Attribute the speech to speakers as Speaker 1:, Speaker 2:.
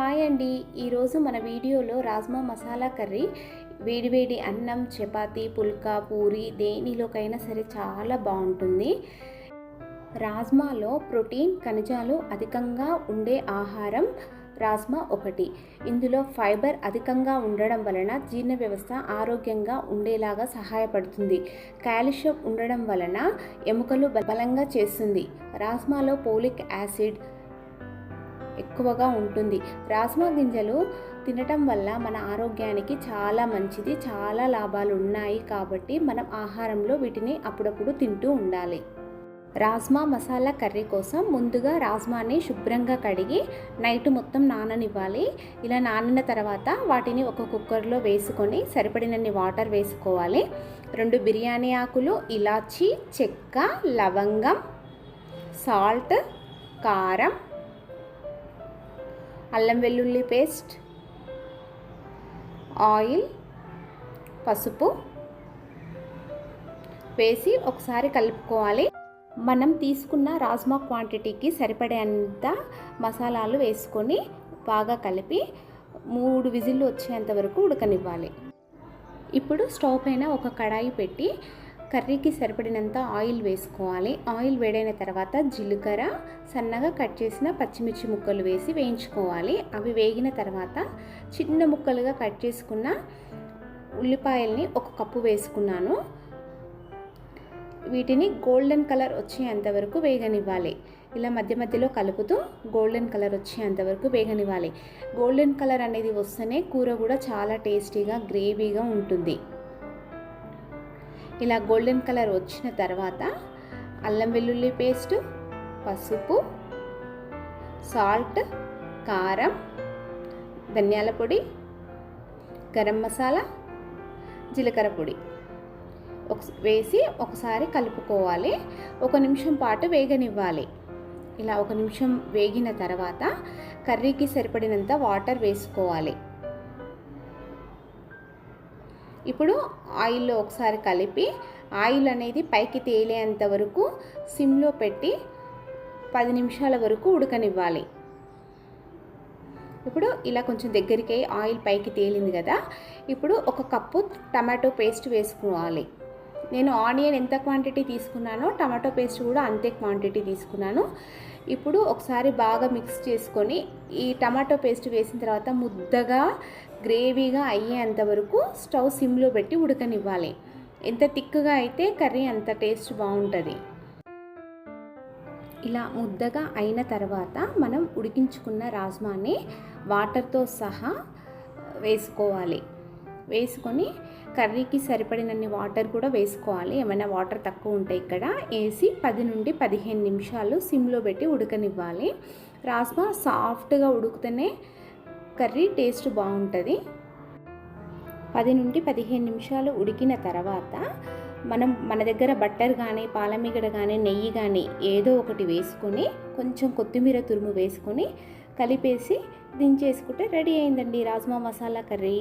Speaker 1: Hi అండి. ఈరోజు మన వీడియోలో రాజ్మా మసాలా కర్రీ వేడివేడి అన్నం చపాతీ పుల్కా పూరి దేనిలోకైనా సరే చాలా బాగుంటుంది. రాజ్మాలో ప్రోటీన్ ఖనిజాలు అధికంగా ఉండే ఆహారం రాజ్మా ఒకటి. ఇందులో ఫైబర్ అధికంగా ఉండడం వలన జీర్ణ వ్యవస్థ ఆరోగ్యంగా ఉండేలాగా సహాయపడుతుంది. కాల్షియం ఉండడం వలన ఎముకలు బలంగా చేస్తుంది. రాజ్మాలో పోలిక్ యాసిడ్ ఎక్కువగా ఉంటుంది. రాజ్మా గింజలు తినటం వల్ల మన ఆరోగ్యానికి చాలా మంచిది చాలా లాభాలు ఉన్నాయి కాబట్టి మనం ఆహారంలో వీటిని అప్పుడప్పుడు తింటూ ఉండాలి. రాజ్మా మసాలా కర్రీ కోసం ముందుగా రాజ్మాని శుభ్రంగా కడిగి నైట్ మొత్తం నాననివ్వాలి. ఇలా నానిన తర్వాత వాటిని ఒక కుక్కర్లో వేసుకొని సరిపడినన్ని వాటర్ వేసుకోవాలి. రెండు బిర్యానీ ఆకులు ఇలాచి చెక్క లవంగం సాల్ట్ కారం అల్లం వెల్లుల్లి పేస్ట్ ఆయిల్ పసుపు వేసి ఒకసారి కలుపుకోవాలి. మనం తీసుకున్న రాజ్మా క్వాంటిటీకి సరిపడేంత మసాలాలు వేసుకొని బాగా కలిపి మూడు విజిల్లు వచ్చేంత వరకు ఉడకనివ్వాలి. ఇప్పుడు స్టవ్ పైన ఒక కడాయి పెట్టి కర్రీకి సరిపడినంత ఆయిల్ వేసుకోవాలి. ఆయిల్ వేడైన తర్వాత జీలకర్ర సన్నగా కట్ చేసిన పచ్చిమిర్చి ముక్కలు వేసి వేయించుకోవాలి. అవి వేగిన తర్వాత చిన్న ముక్కలుగా కట్ చేసుకున్న ఉల్లిపాయల్ని ఒక కప్పు వేసుకున్నాను. వీటిని గోల్డెన్ కలర్ వచ్చేంత వరకు వేగనివ్వాలి. ఇలా మధ్య మధ్యలో కలుపుతూ గోల్డెన్ కలర్ వచ్చేంత వరకు వేగనివ్వాలి. గోల్డెన్ కలర్ అనేది వస్తేనే కూర కూడా చాలా టేస్టీగా గ్రేవీగా ఉంటుంది. ఇలా గోల్డెన్ కలర్ వచ్చిన తర్వాత అల్లం వెల్లుల్లి పేస్ట్ పసుపు సాల్ట్ కారం ధనియాల పొడి గరం మసాలా జీలకర్ర పొడి. ఒక వేసి ఒకసారి కలుపుకోవాలి. ఒక నిమిషం పాటు వేగనివ్వాలి. ఇలా ఒక నిమిషం వేగిన తర్వాత కర్రీకి సరిపడినంత వాటర్ వేసుకోవాలి. ఇప్పుడు ఆయిల్లో ఒకసారి కలిపి ఆయిల్ అనేది పైకి తేలేంత వరకు సిమ్లో పెట్టి పది నిమిషాల వరకు ఉడకనివ్వాలి. ఇప్పుడు ఇలా కొంచెం దగ్గరికి ఆయిల్ పైకి తేలింది కదా ఇప్పుడు ఒక కప్పు టమాటో పేస్ట్ వేసుకోవాలి. నేను ఆనియన్ ఎంత క్వాంటిటీ తీసుకున్నానో టమాటో పేస్ట్ కూడా అంతే క్వాంటిటీ తీసుకున్నాను. ఇప్పుడు ఒకసారి బాగా మిక్స్ చేసుకొని ఈ టమాటో పేస్ట్ వేసిన తర్వాత ముద్దగా గ్రేవీగా అయ్యేంత వరకు స్టవ్ సిమ్లో పెట్టి ఉడకనివ్వాలి. ఎంత తిక్కుగా అయితే కర్రీ అంత టేస్ట్ బాగుంటుంది. ఇలా ముద్దగా అయిన తర్వాత మనం ఉడికించుకున్న రాజ్మాని వాటర్తో సహా వేసుకోవాలి. వేసుకొని కర్రీకి సరిపడినన్ని వాటర్ కూడా వేసుకోవాలి. ఏమైనా వాటర్ తక్కువ ఉంటే ఇక్కడ వేసి పది నుండి పదిహేను నిమిషాలు సిమ్లో పెట్టి ఉడకనివ్వాలి. రాజ్మా సాఫ్ట్గా ఉడికితేనే కర్రీ టేస్ట్ బాగుంటుంది. పది నుండి పదిహేను నిమిషాలు ఉడికిన తర్వాత మనం మన దగ్గర బట్టర్ కానీ పాలమిగడ కానీ నెయ్యి కానీ ఏదో ఒకటి వేసుకొని కొంచెం కొత్తిమీర తురుము వేసుకొని కలిపేసి దించేసుకుంటే రెడీ అయిందండి రాజ్మా మసాలా కర్రీ.